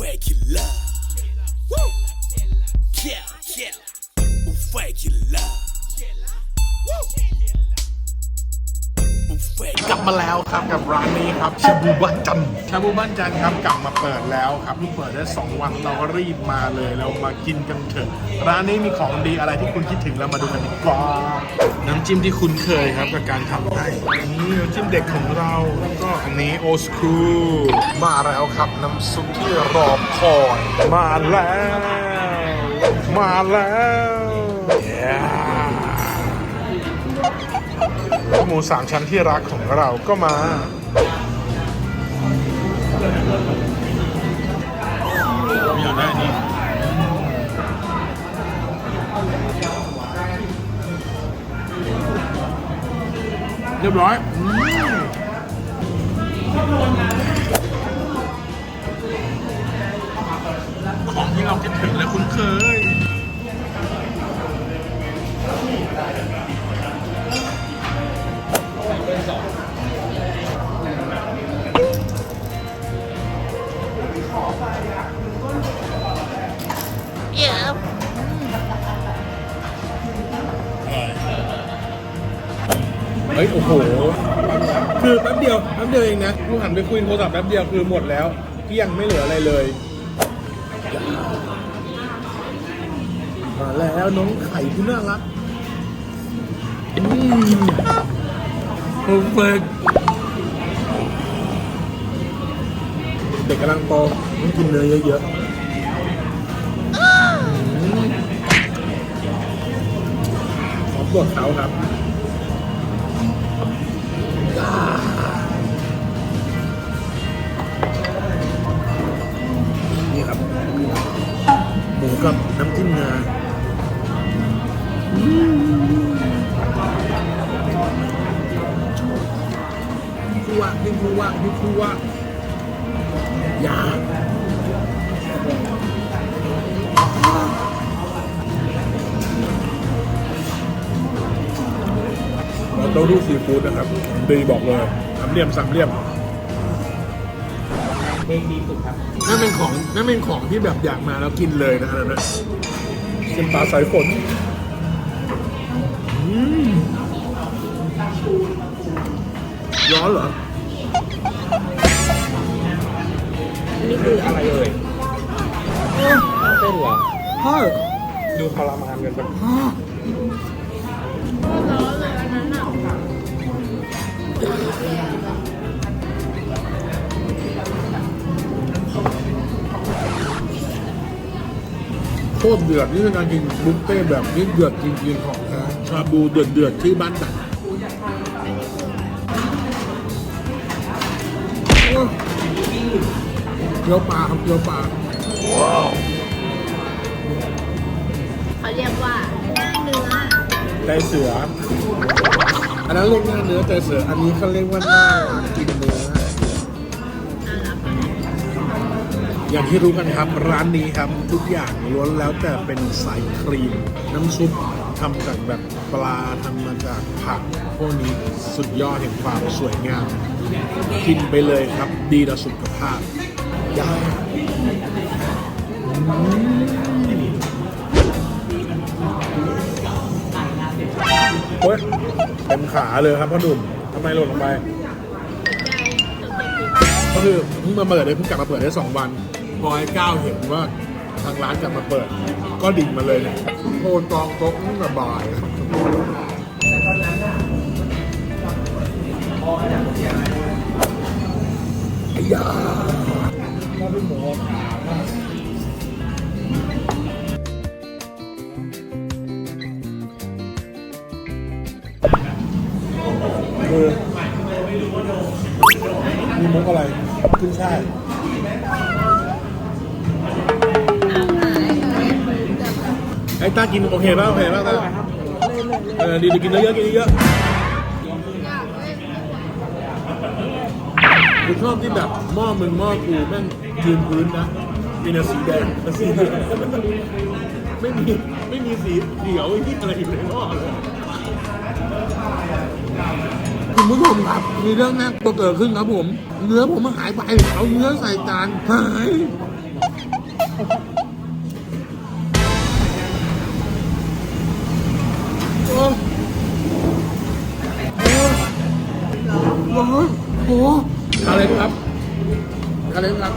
regular. มาแล้วครับกับร้านนี้ครับชาบูบ้านจันทร์ชาบูบ้านจันทร์ครับกลับมาเปิดแล้วครับเพิ่งเปิดได้2วันเราก็รีบมาเลยเรามากินกันเถอะร้านนี้มีของดีอะไรที่คุณคิดถึงเรามาดูกันดีกว่าน้ำจิ้มที่คุ้นเคยครับกับการทำให้นี่น้ำจิ้มเด็กของเราแล้วก็อันนี้โอสคูมาแล้วครับน้ำซุปที่รอคอยมาแล้ว มาแล้ว หมูสามชั้นที่รักของเราก็มา อยากได้นี่เรียบร้อยของที่เราคิดถึงและคุ้นเคย เฮ้ย โอ้โห คือแป๊บเดียวแป๊บเดียวเองนะกูหันไปคุยโทรศัพท์แป๊บเดียวคือหมดแล้วเกลี้ยงไม่เหลืออะไรเลย มาแล้วน้องไข่ที่น่ารักอืม เพอร์เฟกเด็กกำลังโตต้องกินเนื้อเยอะๆอืมขอบวดเขาครับนี่ครับหมูกับน้ำจิ้มงา คู่ว่านี่คู่ว่านี่คู่ว่าอย่าเราต้องดูซีฟู้ดนะครับดีบอกเลยสามเหลี่ยมสามเหลี่ยมนั่นเป็นของนั่นเป็นของที่แบบอยากมาแล้วกินเลยนะอันนั้นนะเป็นปลาสายฝนอืมร้อนเหรอ นี่คืออะไรเอ่ยเส้นเหรอใช่ดูทรมานกันไปโคตรเดือดนี่เป็นการกินบุฟเฟ่ต์แบบนี้เดือดจริงๆของแท้ชาบูเดือดเดือดๆที่บ้านดัน กี๊ยวปลาครับเกี๊ยวปลาเขาเรียกว่าหน้าเนื้อใจเสือ อันนั้นเรียกหน้าเนื้อใจเสือ อันนี้เขาเรียกว่าหน้ากินเนื้ออย่างที่รู้กันครับร้านนี้ครับ ทุกอย่างล้วนแล้วแต่เป็นสายครีม น้ำซุปทำจากแบบปลาทำมาจากผัก พวกนี้สุดยอดแห่งความสวยงาม กินไปเลยครับดีต่อสุขภาพ ยาโอ้ยเต็มขาเลยครับพ่อหนุ่มทำไมหล่นลงไป ก็คือเพิ่งมาเปิดเลยเพิ่งกลับมาเปิดได้สองวันพอไอ้ก้าวเห็นว่าทางร้านกลับมาเปิด ก็ดิ่งมาเลยเนี่ยโทรจองโต๊ะตั้งแต่บ่ายไอ้ยา คือมีมุกอะไรขึ้นช่ายไอ้ต้ากินโอเคป่ะโอเคป่ะต้าเออดีดีกินเยอะๆกินเยอะๆูชอบที่แบบหม้อมึงหม้อกูแม่งยืนพื้นนะมีแต่สีแดงสีเหลืองไม่มีไม่มีสีเขียวที่อะไรอยู่ในหม้อเลยคุณผู้ชมครับมีเรื่องน่ากลัวเกิดขึ้นครับผม เนื้อผมมันหายไปเอาเนื้อใส่จานหาย 能拿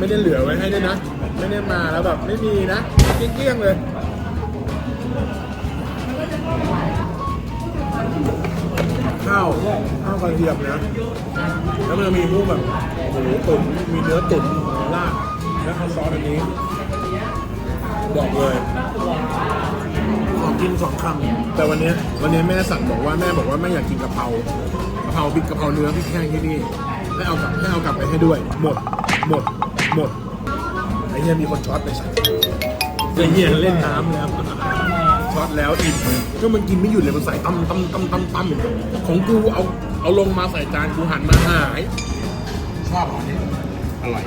ไม่ได้เหลือไว้ให้ด้วยนะ ไม่ได้มาแล้วแบบไม่มีนะเกลี้ยงๆเลยข้าวข้าวกระเทียมนะแล้วมันจะมีพวกแบบหมูตุ๋นมีเนื้อตุ๋นราดแล้วข้าวซอสอันนี้ บอกเลยขอกินสองคำแต่วันนี้วันนี้แม่สั่งบอกว่าแม่บอกว่าแม่อยากกินกะเพรากะเพราพริกกะเพราเนื้อพริกแห้งที่นี่ให้เอากลับให้เอากลับไปให้ด้วย หมดหมด หมดไอ้เหี้ยมีคนช็อตไปสั่ไอ้เหี้ยเล่นน้ำแล้วช็อตแล้วอิ่มก็มันกินไม่หยุดเลยมันใส่ตั้มตั้มตั้มตั้มตั้มของกูเอาเอาลงมาใส่จานกูหันมาหายชอบอันนี้อร่อย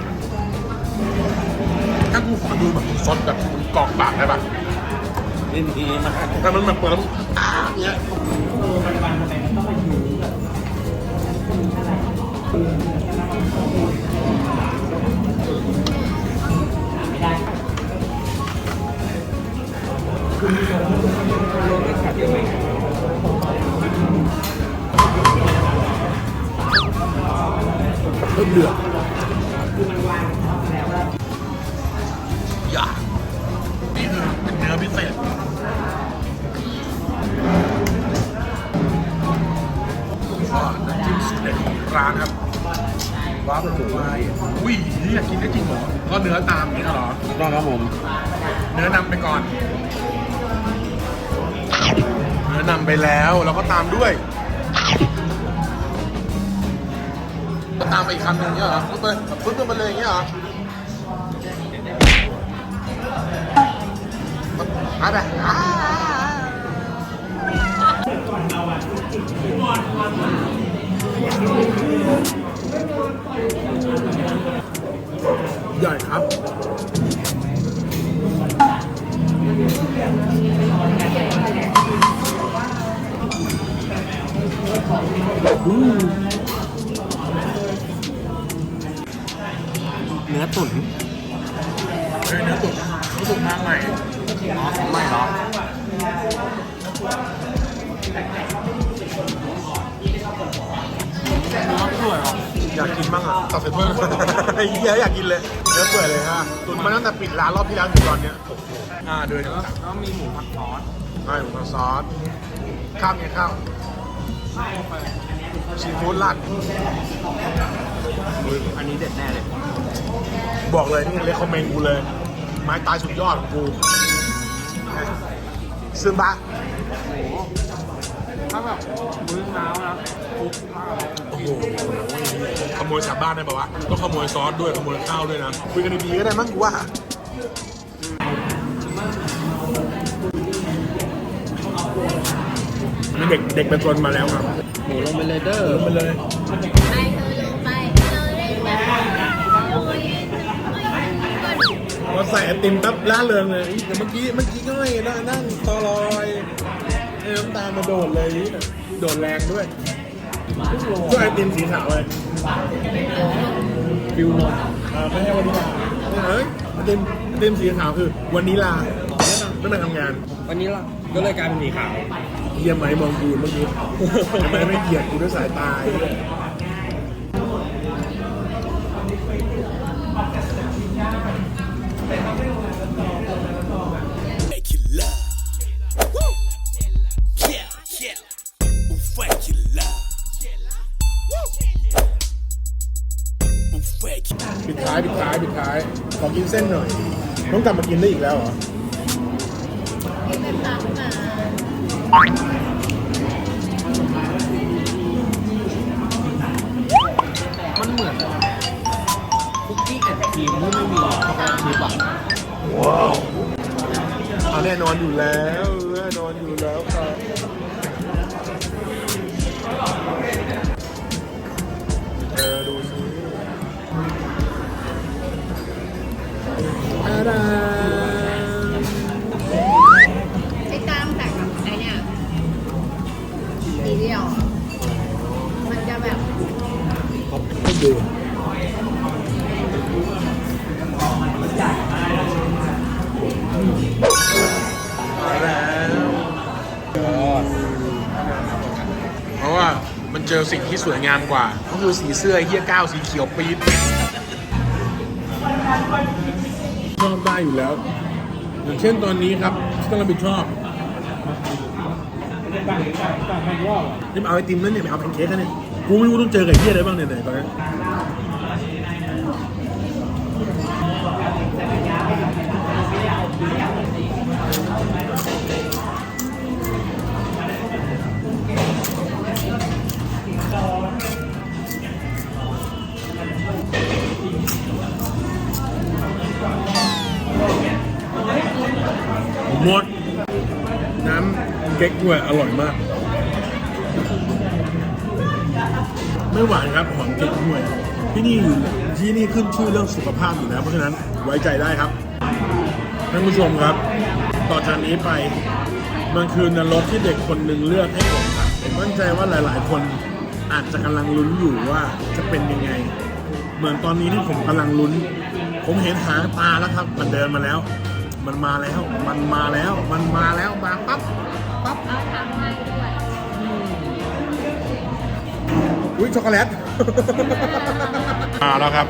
ถ้ากูขอดูแบบซดแบบกรอกปากได้ปะนี่ดีมากแต่มันแบบเปิดแล้วอ่าเนี้ย เริ่มเดือดอย่านี่คือเป็นเนื้อพิเศษก็น้ำจิ้มสุดเด็ดของร้านครับว้าวเป็นหมูไม้อุ้ยอยากกินได้จริงเหรอก็เนื้อตามนี้เหรอต้องครับผม เนื้อนำไปก่อนเนะนำไปแล้วเราก็ตามด้วยก็ตามไปอีกคำหนึ่งเนี่ยเหรอปึ๊บเลยปึ๊บลงไปเลยอย่างเงี้ยเหรอมาแบ ออยากกินบ้างอะตัดเสร็จเพิ่มไอ้เหี้ยอยากกินเลยเนื้อเปื่อยเลยฮะตุ๋นมาตั้งแต่ปิดร้านรอบที่แล้วถึงตอนเนี้ยโอ้โหอ่าเดินแล้วแล้วมีหมูผัดซอสใช่ผมซอสข้าวไงข้าวซีฟู้ดราดอันนี้เด็ดแน่เลย บอกเลยนี่เลคคอมเมนต์กูเลย ไม้ตายสุดยอดของกูซึมบะถ้าแบบมื้อเช้านะคุกข้าวโอ้โห ขโมยชาวบ้านได้ปะวะต้องขโมยซอสด้วยขโมยข้าวด้วยนะคุยกันดีๆก็ได้มั้งกูว่านี่เด็กเด็กเป็นคนมาแล้วครับหมูลงไปเลยเด้อลงไปเลยไปเธอลงไปเราเล่นแบบโอ้ยไม่ไม่ก่อนพอใส่ไอติมปั๊บล่าเริงเลยเดี๋ยวเมื่อกี้เมื่อกี้ก็ไม่นั่งนั่งตอลอยเอ้น้ำตาลมาโดดเลย โดดแรงด้วยก็ไอติมสีขาวเลย ฟิวนมอ่าไม่ใช่วานิลาเฮ้ยไอติมไอติมสีขาวคือวานิลาไม่มาทำงาน วันนี้ล่ะก็เลยกลายเป็นสีขาว เยี่ยมไหมมองกูเมื่อกี้ทำไมไม่เหยียดกูด้วยสายตา กินเส้นหน่อย ต้องกลับมากินได้อีกแล้วเหรอที่เป็นปากหมามันเหมือนคุกกี้แอนด์ครีมที่ไม่มีช็อกโกแลตชิพอะเอาแน่นอนอยู่แล้วแน่นอนอยู่แล้วครับ เพราะว่ามันเจอสิ่งที่สวยงามกว่าก็คือสีเสื้อไอ้เฮียก้าวสีเขียวปี๊ดชอบได้อยู่แล้ว อย่างเช่นตอนนี้ครับที่ต้องรับผิดชอบนี่มาเอาไอติมนั่นเนี่ยมาเอาแพนเค้กกันเนี่ยกูไม่รู้ต้องเจอกับไอ้เฮียอะไรบ้างเนี่ยไหนตอนนี้ กล้วยอร่อยมาก ไม่หวานครับหอมเก๊กด้วย ที่นี่อยู่ที่นี่ขึ้นชื่อเรื่องสุขภาพอยู่แล้วเพราะฉะนั้นไว้ใจได้ครับท่านผู้ชมครับ ต่อจากนี้ไปมันคือนรกที่เด็กคนหนึ่งเลือกให้ผมครับผมมั่นใจว่าหลาย ๆ คนอาจจะกำลังลุ้นอยู่ว่าจะเป็นยังไง เหมือนตอนนี้ที่ผมกำลังลุ้น ผมเห็นหางตาแล้วครับ มันเดินมาแล้ว มันมาแล้ว มันมาแล้ว มันมาแล้วมาปั๊บ ปั๊บเอาทำให้ด้วยอุ้ยช็อกโกแลตมาแล้วครับ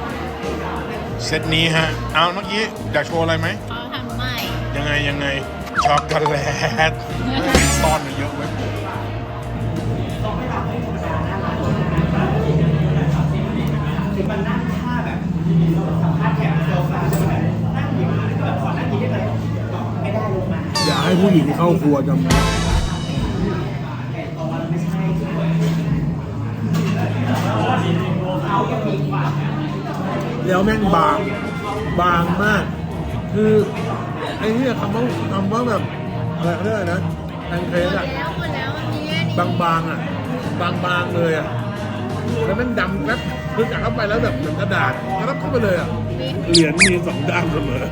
เซตนี้ฮะ เอาเมื่อกี้อยากโชว์อะไรไหมเขาทำไม่ยังไงยังไงช็อกโกแลตซ่อนมาเยอะเว้ยอย่า ให้ผู้หญิงเข้าครัวจำไว้แล้วแม่งบาง บางมาก คือไอ้เนี่ยคำว่าคำว่าแบบอะไรเขาเรียกอะไรนะแพนเค้กอะแล้วหมดแล้วมันมีแค่นี้บางๆอะบางๆเลยอะแล้วมันดำครับคือกัดเข้าไปแล้วแบบเหมือนกระดาษแล้วเข้าไปเลยอะเหรียญมีสองด้านเสมอ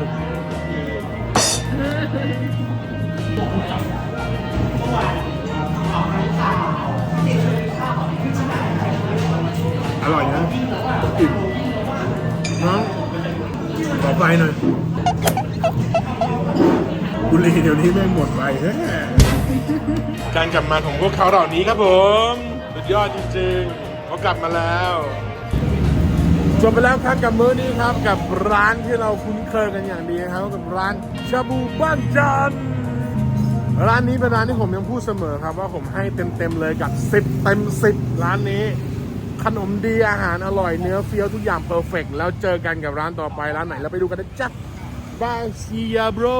อร่อยนะอิ่มน้องขอไฟหน่อยบุหรี่เดี๋ยวนี้แม่งหมดไปแท้การกลับมาของพวกเขาเหล่านี้ครับผมสุดยอดจริงๆเขากลับมาแล้วจบไปแล้วครับกับมื้อนี้ครับกับร้านที่เราคุ้นเคยกันอย่างดีนะครับกับร้านชาบูบ้านจันทร์ ร้านนี้เป็นร้านที่ผมยังพูดเสมอครับว่าผมให้เต็มๆเลยกับ10เต็ม10ร้านนี้ ขนมดีอาหารอร่อยเนื้อเฟี้ยวทุกอย่างเพอร์เฟกแล้วเจอกันกับร้านต่อไปร้านไหนเราไปดูกันนะจ๊ะบาย see ya bro